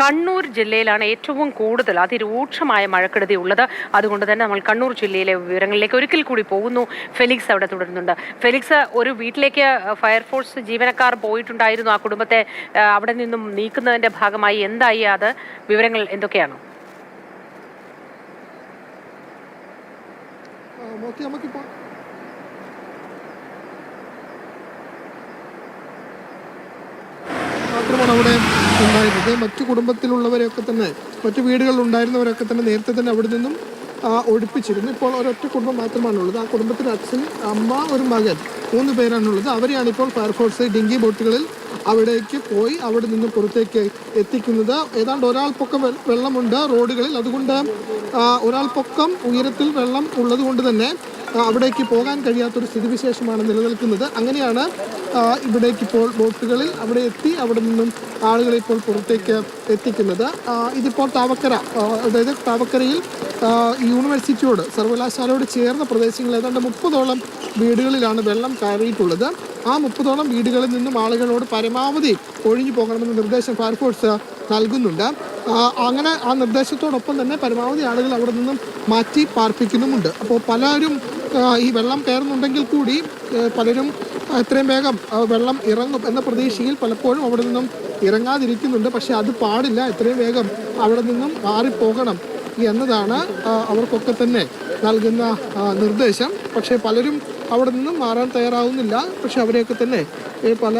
കണ്ണൂർ ജില്ലയിലാണ് ഏറ്റവും കൂടുതൽ അതിരൂക്ഷമായ മഴക്കെടുതി ഉള്ളത്. അതുകൊണ്ട് തന്നെ നമ്മൾ കണ്ണൂർ ജില്ലയിലെ വിവരങ്ങളിലേക്ക് ഒരിക്കൽ കൂടി പോകുന്നു. ഫെലിക്സ് അവിടെ തുടരുന്നുണ്ട്. ഫെലിക്സ് ഒരു വീട്ടിലേക്ക് ഫയർഫോഴ്സ് ജീവനക്കാർ പോയിട്ടുണ്ടായിരുന്നു ആ കുടുംബത്തെ. അവിടെ നിന്നും നീക്കുന്നതിന്റെ ഭാഗമായി എന്തായി? അത് വിവരങ്ങൾ എന്തൊക്കെയാണ്? മാത്രമാണ് അവിടെ ഉണ്ടായിരുന്നത്. മറ്റു കുടുംബത്തിലുള്ളവരെയൊക്കെ തന്നെ മറ്റു വീടുകളിൽ ഉണ്ടായിരുന്നവരൊക്കെ തന്നെ നേരത്തെ തന്നെ അവിടെ നിന്നും ഒഴിപ്പിച്ചിരുന്നു. ഇപ്പോൾ ഒരൊറ്റ കുടുംബം മാത്രമാണുള്ളത്. ആ കുടുംബത്തിലെ അച്ഛൻ അമ്മ ഒരു മകൻ മൂന്ന് പേരാണുള്ളത്. അവരെയാണ് ഇപ്പോൾ ഫയർഫോഴ്സ് ഡിങ്കി ബോട്ടുകളിൽ അവിടേക്ക് പോയി അവിടെ നിന്ന് പുറത്തേക്ക് എത്തിക്കുന്നത്. ഏതാണ്ട് ഒരാൾ പൊക്കം വെള്ളമുണ്ട് റോഡുകളിൽ. അതുകൊണ്ട് ഒരാൾ പൊക്കം ഉയരത്തിൽ വെള്ളം ഉള്ളത് കൊണ്ട് തന്നെ അവിടേക്ക് പോകാൻ കഴിയാത്തൊരു സ്ഥിതിവിശേഷമാണ് നിലനിൽക്കുന്നത്. അങ്ങനെയാണ് ഇവിടേക്ക് ഇപ്പോൾ ബോട്ടുകളിൽ അവിടെ എത്തി അവിടെ നിന്നും ആളുകളെ ഇപ്പോൾ പുറത്തേക്ക് എത്തിക്കുന്നത്. ഇതിപ്പോൾ താവക്കര അതായത് താവക്കരയിൽ യൂണിവേഴ്സിറ്റിയോട് സർവകലാശാലയോട് ചേർന്ന പ്രദേശങ്ങൾ ഏതാണ്ട് മുപ്പതോളം വീടുകളിലാണ് വെള്ളം കയറിയിട്ടുള്ളത്. ആ മുപ്പതോളം വീടുകളിൽ നിന്നും ആളുകളോട് പരമാവധി ഒഴിഞ്ഞു പോകണമെന്ന നിർദ്ദേശം ഫയർഫോഴ്സ് നൽകുന്നുണ്ട്. അങ്ങനെ ആ നിർദ്ദേശത്തോടൊപ്പം തന്നെ പരമാവധി ആളുകൾ അവിടെ നിന്നും മാറ്റി പാർപ്പിക്കുന്നുമുണ്ട്. അപ്പോൾ പലരും ഈ വെള്ളം കയറുന്നുണ്ടെങ്കിൽ കൂടി പലരും എത്രയും വേഗം വെള്ളം ഇറങ്ങും എന്ന പ്രതീക്ഷയിൽ പലപ്പോഴും അവിടെ നിന്നും ഇറങ്ങാതിരിക്കുന്നുണ്ട്. പക്ഷെ അത് പാടില്ല. എത്രയും വേഗം അവിടെ നിന്നും മാറിപ്പോകണം എന്നതാണ് അവർക്കൊക്കെ തന്നെ നൽകുന്ന നിർദ്ദേശം. പക്ഷേ പലരും അവിടെ നിന്നും മാറാൻ തയ്യാറാവുന്നില്ല. പക്ഷെ അവരെയൊക്കെ തന്നെ പല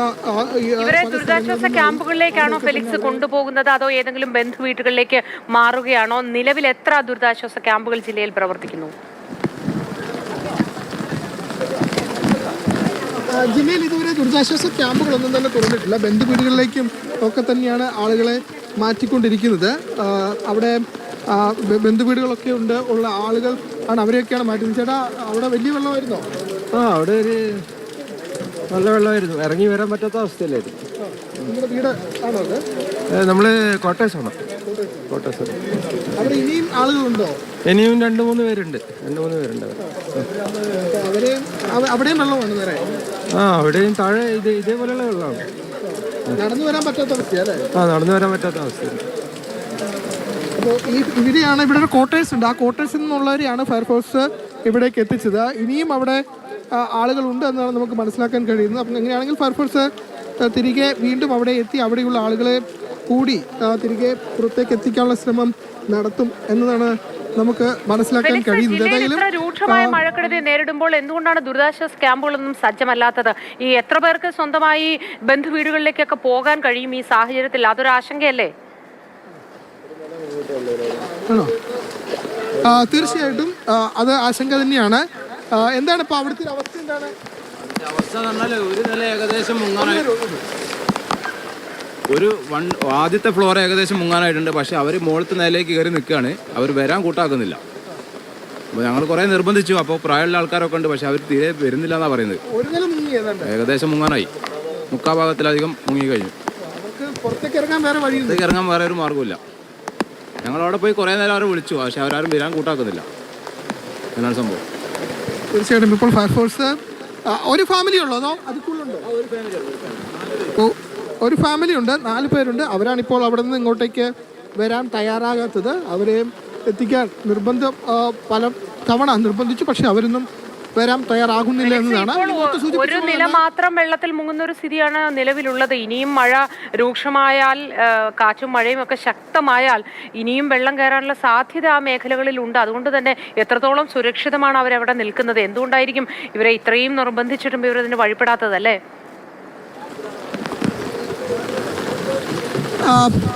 ഇവരെ ദുരിതാശ്വാസ ക്യാമ്പുകളിലേക്കാണോ ഫെലിക്സ് കൊണ്ടുപോകുന്നത്? അതോ ഏതെങ്കിലും ബന്ധു വീടുകളിലേക്ക് മാറുകയാണോ? നിലവിൽ എത്ര ദുരിതാശ്വാസ ക്യാമ്പുകൾ ജില്ലയിൽ പ്രവർത്തിക്കുന്നു? ജില്ലയിൽ ഇതുവരെ ദുരിതാശ്വാസ ക്യാമ്പുകളൊന്നും തന്നെ തുറന്നിട്ടില്ല. ബന്ധുവീടുകളിലേക്കും ഒക്കെ തന്നെയാണ് ആളുകളെ മാറ്റിക്കൊണ്ടിരിക്കുന്നത്. അവിടെ ബന്ധുവീടുകളൊക്കെ ഉണ്ട് ഉള്ള ആളുകൾ ആണ് അവരെയൊക്കെയാണ് മാറ്റുന്നത് ചേട്ടാ അവിടെ വലിയ വെള്ളമായിരുന്നോ? ആ അവിടെ ഒരു നല്ല വെള്ളമായിരുന്നു. ഇറങ്ങി വരാൻ പറ്റാത്ത അവസ്ഥയിലായിരുന്നു നമ്മുടെ വീട് ആണോ അത്? ഏ, നമ്മൾ സർ. അവിടെ ഇനിയും ആളുകളുണ്ടോ? ഇനിയും രണ്ട് മൂന്ന് പേരുണ്ട്. രണ്ട് മൂന്ന് പേരുണ്ട് അവിടെയും വെള്ളമാണ് നേരെ ആ അവിടെയും താഴെ ഇത് ഇതേപോലെയുള്ള വെള്ളമാണ്. നടന്നു വരാൻ പറ്റാത്ത അവസ്ഥയല്ലേ ആ നടന്നു വരാൻ പറ്റാത്ത അവസ്ഥയാണ്. അപ്പോൾ ഈ ഇവിടെയാണ് ഇവിടെ ഒരു ക്വാർട്ടേഴ്സ് ഉണ്ട്. ആ ക്വാർട്ടേഴ്സിൽ നിന്നുള്ളവരെയാണ് ഫയർഫോഴ്സ് ഇവിടേക്ക് എത്തിച്ചത്. ഇനിയും അവിടെ ആളുകൾ ആളുകളുണ്ട് എന്നാണ് നമുക്ക് മനസ്സിലാക്കാൻ കഴിയുന്നത്. അപ്പം എങ്ങനെയാണെങ്കിൽ ഫയർഫോഴ്സ് തിരികെ വീണ്ടും അവിടെ എത്തി അവിടെയുള്ള ആളുകളെ കൂടി തിരികെ പുറത്തേക്ക് എത്തിക്കാനുള്ള ശ്രമം നടത്തും എന്നതാണ് നമുക്ക് മനസ്സിലാക്കാൻ കഴിയുന്നത്. ഏതായാലും രൂക്ഷമായ മഴക്കെടുതി നേരിടുമ്പോൾ എന്തുകൊണ്ടാണ് ദുരിതാശ്വാസ ക്യാമ്പുകളൊന്നും സജ്ജമല്ലാത്തത്? ഈ എത്ര പേർക്ക് സ്വന്തമായി ബന്ധു വീടുകളിലേക്കൊക്കെ പോകാൻ കഴിയും ഈ സാഹചര്യത്തിൽ? അതൊരു ആശങ്കയല്ലേ? ആ, തീർച്ചയായിട്ടും അത് ആശങ്ക തന്നെയാണ്. എന്താണ് ഇപ്പൊ അവിടുത്തെ അവസ്ഥ? എന്താണ്? അവസ്ഥ പറഞ്ഞാൽ ഒരു നില ഏകദേശം മുങ്ങാനായി ഒരു വൺ ആദ്യത്തെ ഫ്ലോർ ഏകദേശം മുങ്ങാനായിട്ടുണ്ട്. പക്ഷെ അവർ മുകളിലത്തെ നിലയിലേക്ക് കയറി നിൽക്കുകയാണ്. അവർ വരാൻ കൂട്ടാക്കുന്നില്ല. അപ്പോൾ ഞങ്ങൾ കുറേ നിർബന്ധിച്ചു. അപ്പോൾ പ്രായമുള്ള ആൾക്കാരൊക്കെ ഉണ്ട്. പക്ഷെ അവർ തീരെ വരുന്നില്ല എന്നാണ് പറയുന്നത്. ഏകദേശം മുങ്ങാനായി. മുക്കാ ഭാഗത്തിലധികം മുങ്ങി കഴിഞ്ഞു. പുറത്തേക്ക് ഇറങ്ങാൻ വേറെ ഇറങ്ങാൻ വേറെ ഒരു മാർഗമില്ല ഞങ്ങൾ അവിടെ പോയി കുറേ നേരം അവരെ വിളിച്ചു. പക്ഷെ അവരാരും വരാൻ കൂട്ടാക്കുന്നില്ല. എന്നാണ് സംഭവം. തീർച്ചയായിട്ടും. ഇപ്പോൾ ഫയർഫോഴ്സ് ഒരു ഫാമിലി ഉള്ളോ അതോ കൂടുതലുണ്ടോ ഓ, ഒരു ഫാമിലി ഉണ്ട് നാല് പേരുണ്ട്. അവരാണിപ്പോൾ അവിടെ നിന്ന് ഇങ്ങോട്ടേക്ക് വരാൻ തയ്യാറാകാത്തത്. അവരെയും എത്തിക്കാൻ നിർബന്ധം പല തവണ നിർബന്ധിച്ചു. പക്ഷെ അവരൊന്നും വരാൻ തയ്യാറാകുന്നില്ല എന്നതാണ്. ഒരു നില മാത്രം വെള്ളത്തിൽ മുങ്ങുന്ന ഒരു സ്ഥിതിയാണ് നിലവിലുള്ളത്. ഇനിയും മഴ രൂക്ഷമായാൽ കാറ്റും മഴയും ഒക്കെ ശക്തമായാൽ ഇനിയും വെള്ളം കയറാനുള്ള സാധ്യത ആ മേഖലകളിൽ ഉണ്ട്. അതുകൊണ്ട് തന്നെ എത്രത്തോളം സുരക്ഷിതമാണ് അവരവിടെ നിൽക്കുന്നത്? എന്തുകൊണ്ടായിരിക്കും ഇവരെ ഇത്രയും നിർബന്ധിച്ചിട്ടും ഇവരതിന് വഴിപ്പെടാത്തതല്ലേ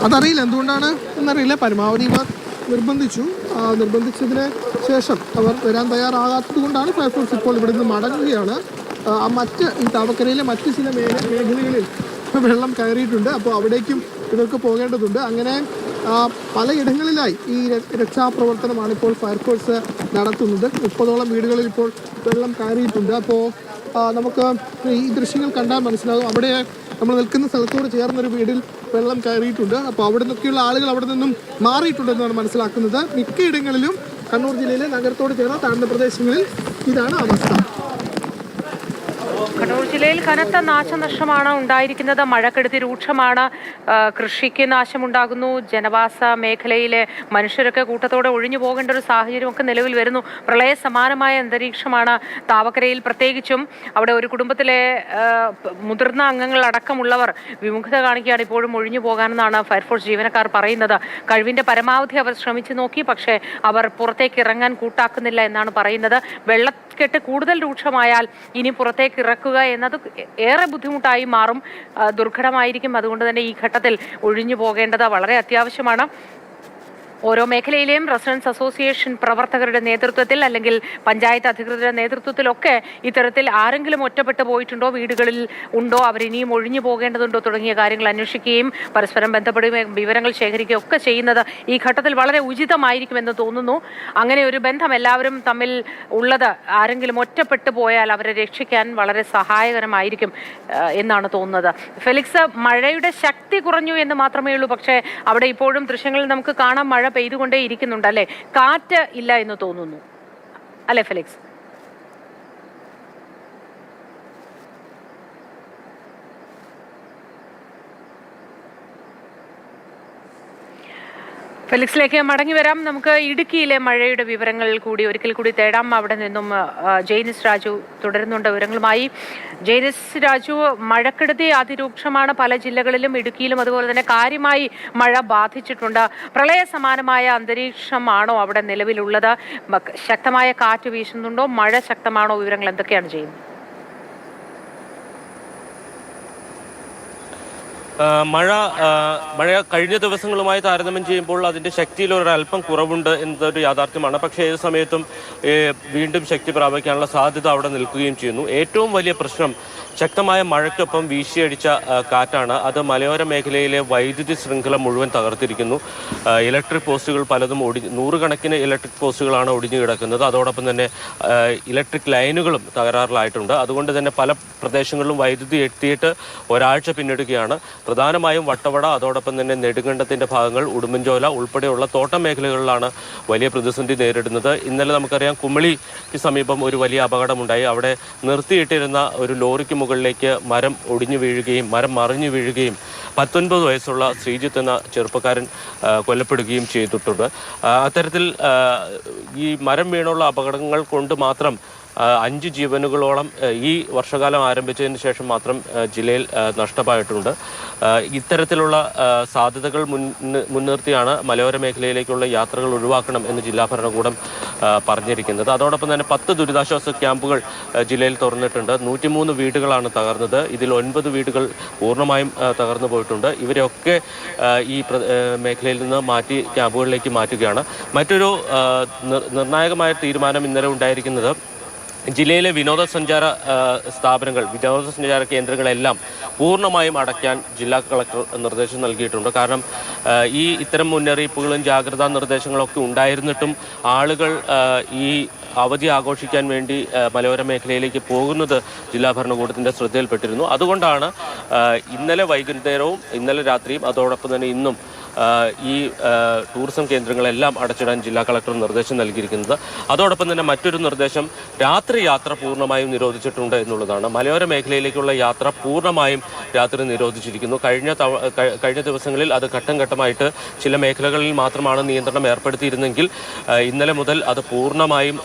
അതറിയില്ല. എന്തുകൊണ്ടാണ് എന്നറിയില്ല. പരമാവധി ഇവർ നിർബന്ധിച്ചു. നിർബന്ധിച്ചതിന് ശേഷം അവർ വരാൻ തയ്യാറാകാത്തത് കൊണ്ടാണ് ഫയർഫോഴ്സ് ഇപ്പോൾ ഇവിടെ നിന്ന് മടങ്ങുകയാണ് മറ്റ് ഈ താവക്കരയിലെ മറ്റ് ചില മേഖല മേഖലകളിൽ വെള്ളം കയറിയിട്ടുണ്ട്. അപ്പോൾ അവിടേക്കും ഇവർക്ക് പോകേണ്ടതുണ്ട്. അങ്ങനെ പലയിടങ്ങളിലായി ഈ രക്ഷാപ്രവർത്തനമാണ് ഇപ്പോൾ ഫയർഫോഴ്സ് നടത്തുന്നത്. മുപ്പതോളം വീടുകളിൽ ഇപ്പോൾ വെള്ളം കയറിയിട്ടുണ്ട്. അപ്പോൾ നമുക്ക് ഈ ദൃശ്യങ്ങൾ കണ്ടാൽ മനസ്സിലാകും. അവിടെ നമ്മൾ നിൽക്കുന്ന സ്ഥലത്തോട് ചേർന്ന ഒരു വീടിൽ വെള്ളം കയറിയിട്ടുണ്ട്. അപ്പോൾ അവിടെ നിന്നൊക്കെയുള്ള ആളുകൾ അവിടെ നിന്നും മാറിയിട്ടുണ്ടെന്നാണ് മനസ്സിലാക്കുന്നത്. മിക്കയിടങ്ങളിലും കണ്ണൂർ ജില്ലയിലെ നഗരത്തോട് ചേർന്ന താഴ്ന്ന പ്രദേശങ്ങളിൽ ഇതാണ് അവസ്ഥ. ജില്ലയിൽ കനത്ത നാശനഷ്ടമാണ് ഉണ്ടായിരിക്കുന്നത്. മഴക്കെടുതി രൂക്ഷമാണ്. കൃഷിക്ക് നാശമുണ്ടാകുന്നു. ജനവാസ മേഖലയിലെ മനുഷ്യരൊക്കെ കൂട്ടത്തോടെ ഒഴിഞ്ഞു പോകേണ്ട ഒരു സാഹചര്യമൊക്കെ നിലവിൽ വരുന്നു. പ്രളയ സമാനമായ അന്തരീക്ഷമാണ് താവക്കരയിൽ പ്രത്യേകിച്ചും. അവിടെ ഒരു കുടുംബത്തിലെ മുതിർന്ന അംഗങ്ങൾ അടക്കമുള്ളവർ വിമുഖത കാണിക്കുകയാണ്. ഇപ്പോഴും ഒഴിഞ്ഞു പോകാനെന്നാണ് ഫയർഫോഴ്സ് ജീവനക്കാർ പറയുന്നത്. കഴിവിന്റെ പരമാവധി അവർ ശ്രമിച്ചു നോക്കി. പക്ഷേ അവർ പുറത്തേക്ക് ഇറങ്ങാൻ കൂട്ടാക്കുന്നില്ല എന്നാണ് പറയുന്നത്. വെള്ളക്കെട്ട് കൂടുതൽ രൂക്ഷമായാൽ ഇനി പുറത്തേക്ക് ഇറക്കുക എന്നത് ഏറെ ബുദ്ധിമുട്ടായി മാറും ദുർഘടമായിരിക്കും. അതുകൊണ്ട് തന്നെ ഈ ഘട്ടത്തിൽ ഒഴിഞ്ഞു പോകേണ്ടത് വളരെ അത്യാവശ്യമാണ്. ഓരോ മേഖലയിലെയും റെസിഡൻസ് അസോസിയേഷൻ പ്രവർത്തകരുടെ നേതൃത്വത്തിൽ അല്ലെങ്കിൽ പഞ്ചായത്ത് അധികൃതരുടെ നേതൃത്വത്തിലൊക്കെ ഇത്തരത്തിൽ ആരെങ്കിലും ഒറ്റപ്പെട്ടു പോയിട്ടുണ്ടോ വീടുകളിൽ ഉണ്ടോ അവരിനിയും ഒഴിഞ്ഞു പോകേണ്ടതുണ്ടോ തുടങ്ങിയ കാര്യങ്ങൾ അന്വേഷിക്കുകയും പരസ്പരം ബന്ധപ്പെടുകയും വിവരങ്ങൾ ശേഖരിക്കുകയും ഒക്കെ ചെയ്യുന്നത് ഈ ഘട്ടത്തിൽ വളരെ ഉചിതമായിരിക്കുമെന്ന് തോന്നുന്നു. അങ്ങനെ ഒരു ബന്ധം എല്ലാവരും തമ്മിൽ ഉള്ളത് ആരെങ്കിലും ഒറ്റപ്പെട്ടു പോയാൽ അവരെ രക്ഷിക്കാൻ വളരെ സഹായകരമായിരിക്കും എന്നാണ് തോന്നുന്നത്. ഫെലിക്സ് മഴയുടെ ശക്തി കുറഞ്ഞു എന്ന് മാത്രമേ ഉള്ളൂ. പക്ഷേ അവിടെ ഇപ്പോഴും ദൃശ്യങ്ങളിൽ നമുക്ക് കാണാം മഴ പെയ്തുകൊണ്ടേ ഇരിക്കുന്നുണ്ട് അല്ലേ? കാറ്റ് ഇല്ല എന്ന് തോന്നുന്നു. അല്ലെ ഫെലിക്സ്? ഫെലിക്സിലേക്ക് മടങ്ങി വരാം. നമുക്ക് ഇടുക്കിയിലെ മഴയുടെ വിവരങ്ങൾ കൂടി ഒരിക്കൽ കൂടി തേടാം. അവിടെ നിന്നും ജെയിനിസ് രാജു തുടരുന്നുണ്ട് വിവരങ്ങളുമായി. ജെയ്നിസ് രാജു മഴക്കെടുതി അതിരൂക്ഷമാണ്. പല ജില്ലകളിലും ഇടുക്കിയിലും അതുപോലെ തന്നെ കാര്യമായി മഴ ബാധിച്ചിട്ടുണ്ട്. പ്രളയ സമാനമായ അന്തരീക്ഷമാണോ അവിടെ നിലവിലുള്ളത്? ശക്തമായ കാറ്റ് വീശുന്നുണ്ടോ? മഴ ശക്തമാണോ? വിവരങ്ങൾ എന്തൊക്കെയാണ് ചെയ്യുന്നത്? മഴ മഴ കഴിഞ്ഞ ദിവസങ്ങളുമായി താരതമ്യം ചെയ്യുമ്പോൾ അതിന്റെ ശക്തിയിൽ ഒരല്പം കുറവുണ്ട് എന്നതൊരു യാഥാർത്ഥ്യമാണ്. പക്ഷേ ഏത് സമയത്തും വീണ്ടും ശക്തി പ്രാപിക്കാനുള്ള സാധ്യത അവിടെ നിൽക്കുകയും ചെയ്യുന്നു. ഏറ്റവും വലിയ പ്രശ്നം ശക്തമായ മഴയ്ക്കൊപ്പം വീശിയടിച്ച കാറ്റാണ്. അത് മലയോര മേഖലയിലെ വൈദ്യുതി ശൃംഖല മുഴുവൻ തകർത്തിരിക്കുന്നു. ഇലക്ട്രിക് പോസ്റ്റുകൾ പലതും ഒടി നൂറുകണക്കിന് ഇലക്ട്രിക് പോസ്റ്റുകളാണ് ഒടിഞ്ഞു കിടക്കുന്നത്. അതോടൊപ്പം തന്നെ ഇലക്ട്രിക് ലൈനുകളും തകരാറിലായിട്ടുണ്ട്. അതുകൊണ്ട് തന്നെ പല പ്രദേശങ്ങളിലും വൈദ്യുതി എത്തിയിട്ട് ഒരാഴ്ച പിന്നിടുകയാണ്. പ്രധാനമായും വട്ടവട അതോടൊപ്പം തന്നെ നെടുങ്കണ്ടത്തിന്റെ ഭാഗങ്ങൾ ഉടുമ്പൻചോല ഉൾപ്പെടെയുള്ള തോട്ടം മേഖലകളിലാണ് വലിയ പ്രതിസന്ധി നേരിടുന്നത്. ഇന്നലെ നമുക്കറിയാം കുമളിക്ക് സമീപം ഒരു വലിയ അപകടമുണ്ടായി. അവിടെ നിർത്തിയിട്ടിരുന്ന ഒരു ലോറിക്ക് മുകളിലേക്ക് മരം ഒടിഞ്ഞു വീഴുകയും മരം മറിഞ്ഞു വീഴുകയും പത്തൊൻപത് വയസ്സുള്ള ശ്രീജിത്ത് എന്ന ചെറുപ്പക്കാരൻ കൊല്ലപ്പെടുകയും ചെയ്തിട്ടുണ്ട്. അത്തരത്തിൽ ഈ മരം വീണുള്ള അപകടങ്ങൾ കൊണ്ട് മാത്രം അഞ്ച് ജീവനുകളോളം ഈ വർഷകാലം ആരംഭിച്ചതിന് ശേഷം മാത്രം ജില്ലയിൽ നഷ്ടമായിട്ടുണ്ട്. ഇത്തരത്തിലുള്ള സാധ്യതകൾ മുൻ മുൻനിർത്തിയാണ് മലയോര മേഖലയിലേക്കുള്ള യാത്രകൾ ഒഴിവാക്കണം എന്ന് ജില്ലാ ഭരണകൂടം പറഞ്ഞിരിക്കുന്നത്. അതോടൊപ്പം തന്നെ പത്ത് ദുരിതാശ്വാസ ക്യാമ്പുകൾ ജില്ലയിൽ തുറന്നിട്ടുണ്ട്. നൂറ്റിമൂന്ന് വീടുകളാണ് തകർന്നത്. ഇതിൽ ഒൻപത് വീടുകൾ പൂർണമായും തകർന്നു പോയിട്ടുണ്ട്. ഇവരെയൊക്കെ ഈ മേഖലയിൽ നിന്ന് മാറ്റി ക്യാമ്പുകളിലേക്ക് മാറ്റുകയാണ്. മറ്റൊരു നിർണായകമായ തീരുമാനം ഇന്നലെ ഉണ്ടായിരിക്കുന്നത് ജില്ലയിലെ വിനോദസഞ്ചാര സ്ഥാപനങ്ങൾ വിനോദസഞ്ചാര കേന്ദ്രങ്ങളെല്ലാം പൂർണമായും അടയ്ക്കാൻ ജില്ലാ കളക്ടർ നിർദ്ദേശം നൽകിയിട്ടുണ്ട്. കാരണം ഈ ഇത്തരം മുന്നറിയിപ്പുകളും ജാഗ്രതാ നിർദ്ദേശങ്ങളൊക്കെ ഉണ്ടായിരുന്നിട്ടും ആളുകൾ ഈ അവധി ആഘോഷിക്കാൻ വേണ്ടി മലയോര മേഖലയിലേക്ക് പോകുന്നത് ജില്ലാ ഭരണകൂടത്തിന്റെ ശ്രദ്ധയിൽപ്പെട്ടിരുന്നു. അതുകൊണ്ടാണ് ഇന്നലെ വൈകുന്നേരവും ഇന്നലെ രാത്രിയും അതോടൊപ്പം തന്നെ ഇന്നും ഈ ടൂറിസം കേന്ദ്രങ്ങളെല്ലാം അടച്ചിടാൻ ജില്ലാ കളക്ടർ നിർദ്ദേശം നൽകിയിരിക്കുന്നത്. അതോടൊപ്പം തന്നെ മറ്റൊരു നിർദ്ദേശം രാത്രി യാത്ര പൂർണമായും നിരോധിച്ചിട്ടുണ്ട് എന്നുള്ളതാണ്. മലയോര മേഖലയിലേക്കുള്ള യാത്ര പൂർണമായും രാത്രി നിരോധിച്ചിരിക്കുന്നു. കഴിഞ്ഞ കഴിഞ്ഞ ദിവസങ്ങളിൽ അത് ഘട്ടം ഘട്ടമായിട്ട് ചില മേഖലകളിൽ മാത്രമാണ് നിയന്ത്രണം ഏർപ്പെടുത്തിയിരുന്നെങ്കിൽ ഇന്നലെ മുതൽ അത് പൂർണമായും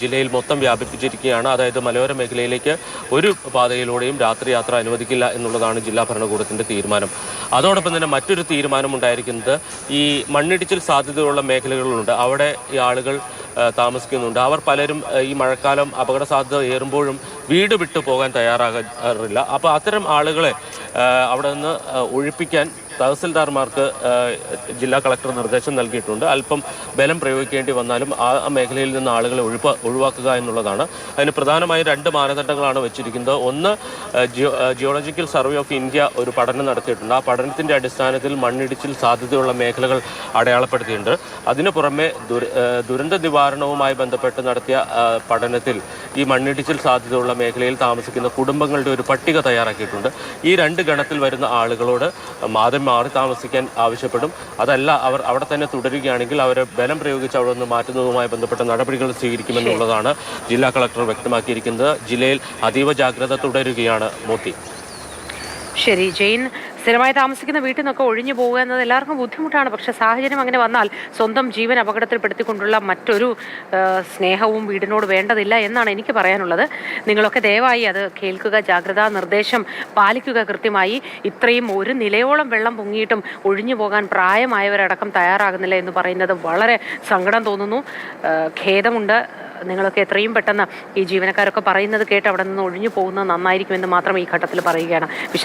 ജില്ലയിൽ മൊത്തം വ്യാപിപ്പിച്ചിരിക്കുകയാണ്. അതായത് മലയോര മേഖലയിലേക്ക് ഒരു പാതയിലൂടെയും രാത്രി യാത്ര അനുവദിക്കില്ല എന്നുള്ളതാണ് ജില്ലാ ഭരണകൂടത്തിന്റെ തീരുമാനം. അതോടൊപ്പം തന്നെ മറ്റൊരു തീരുമാനം ഉണ്ടായിരിക്കുന്നത് ഈ മണ്ണിടിച്ചിൽ സാധ്യതയുള്ള മേഖലകളുണ്ട് അവിടെ ഈ ആളുകൾ താമസിക്കുന്നുണ്ട്. അവർ പലരും ഈ മഴക്കാലം അപകട സാധ്യത ഏറുമ്പോഴും വീട് വിട്ടു പോകാൻ തയ്യാറാകാറില്ല. അപ്പോൾ അത്തരം ആളുകളെ അവിടെ നിന്ന് ഒഴിപ്പിക്കാൻ തഹസിൽദാർമാർക്ക് ജില്ലാ കളക്ടർ നിർദ്ദേശം നൽകിയിട്ടുണ്ട്. അല്പം ബലം പ്രയോഗിക്കേണ്ടി വന്നാലും ആ മേഖലയിൽ നിന്ന് ആളുകളെ ഒഴിപ്പ ഒഴിവാക്കുക എന്നുള്ളതാണ്. അതിന് പ്രധാനമായും രണ്ട് മാനദണ്ഡങ്ങളാണ് വെച്ചിരിക്കുന്നത്. ഒന്ന് ജിയോളജിക്കൽ സർവേ ഓഫ് ഇന്ത്യ ഒരു പഠനം നടത്തിയിട്ടുണ്ട്. ആ പഠനത്തിന്റെ അടിസ്ഥാനത്തിൽ മണ്ണിടിച്ചിൽ സാധ്യതയുള്ള മേഖലകൾ അടയാളപ്പെടുത്തിയിട്ടുണ്ട്. അതിനു പുറമെ ദുരന്ത നിവാരണവുമായി ബന്ധപ്പെട്ട് നടത്തിയ പഠനത്തിൽ ഈ മണ്ണിടിച്ചിൽ സാധ്യതയുള്ള മേഖലയിൽ താമസിക്കുന്ന കുടുംബങ്ങളുടെ ഒരു പട്ടിക തയ്യാറാക്കിയിട്ടുണ്ട്. ഈ രണ്ട് ഗണത്തിൽ വരുന്ന ആളുകളോട് മാതം മാറി താമസിക്കാൻ ആവശ്യപ്പെടും. അതല്ല അവർ അവിടെ തന്നെ തുടരുകയാണെങ്കിൽ അവരെ ബലം പ്രയോഗിച്ച് അവിടെ നിന്ന് മാറ്റുന്നതുമായി ബന്ധപ്പെട്ട നടപടികൾ സ്വീകരിക്കുമെന്നുള്ളതാണ് ജില്ലാ കളക്ടർ വ്യക്തമാക്കിയിരിക്കുന്നത്. ജില്ലയിൽ അതീവ ജാഗ്രത തുടരുകയാണ് മോത്തി ശരി ജെയിൻ. സ്ഥിരമായി താമസിക്കുന്ന വീട്ടിൽ നിന്നൊക്കെ ഒഴിഞ്ഞു പോകുക എന്നത് എല്ലാവർക്കും ബുദ്ധിമുട്ടാണ്. പക്ഷെ സാഹചര്യം അങ്ങനെ വന്നാൽ സ്വന്തം ജീവൻ അപകടത്തിൽപ്പെടുത്തിക്കൊണ്ടുള്ള മറ്റൊരു സ്നേഹവും വീടിനോട് വേണ്ടതില്ല എന്നാണ് എനിക്ക് പറയാനുള്ളത്. നിങ്ങളൊക്കെ ദയവായി അത് കേൾക്കുക ജാഗ്രതാ നിർദ്ദേശം പാലിക്കുക കൃത്യമായി. ഇത്രയും ഒരു നിലയോളം വെള്ളം പൊങ്ങിയിട്ടും ഒഴിഞ്ഞു പോകാൻ പ്രായമായവരടക്കം തയ്യാറാകുന്നില്ല എന്ന് പറയുന്നത് വളരെ സങ്കടം തോന്നുന്നു. ഖേദമുണ്ട്. നിങ്ങളൊക്കെ എത്രയും പെട്ടെന്ന് ഈ ജീവനക്കാരൊക്കെ പറയുന്നത് കേട്ട് അവിടെ നിന്ന് ഒഴിഞ്ഞു പോകുന്നത് നന്നായിരിക്കുമെന്ന് മാത്രം ഈ ഘട്ടത്തിൽ പറയുകയാണ്.